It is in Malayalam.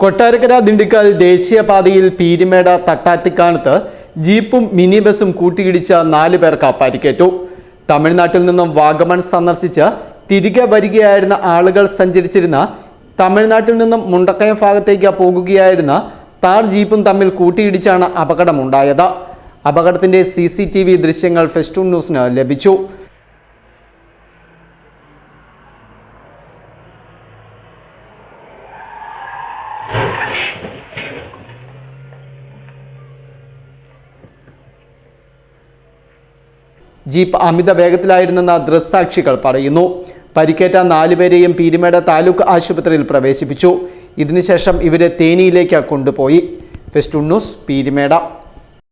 കൊട്ടാരക്കര ദിണ്ടിക്കൽ ദേശീയപാതയിൽ പീരിമേട തട്ടാത്തിക്കാനത്ത് ജീപ്പും മിനി ബസും കൂട്ടിയിടിച്ച നാല് പേർക്ക് പരിക്കേറ്റു തമിഴ്നാട്ടിൽ നിന്നും വാഗമൺ സന്ദർശിച്ച് തിരികെ വരികയായിരുന്ന ആളുകൾ സഞ്ചരിച്ചിരുന്ന തമിഴ്നാട്ടിൽ നിന്നും മുണ്ടക്കയം ഭാഗത്തേക്ക് പോകുകയായിരുന്ന താർ ജീപ്പും തമ്മിൽ കൂട്ടിയിടിച്ചാണ് അപകടമുണ്ടായത്. അപകടത്തിന്റെ സി സി ടി വി ദൃശ്യങ്ങൾ ഫെസ്റ്റൂൺ ന്യൂസിന് ലഭിച്ചു. ജീപ്പ് അമിത വേഗത്തിലായിരുന്നെന്ന് ദൃസ്സാക്ഷികൾ പറയുന്നു. പരിക്കേറ്റ നാലുപേരെയും പീരുമേട് താലൂക്ക് ആശുപത്രിയിൽ പ്രവേശിപ്പിച്ചു. ഇതിനുശേഷം ഇവരെ തേനിയിലേക്ക് കൊണ്ടുപോയി. Festoon news Peermade.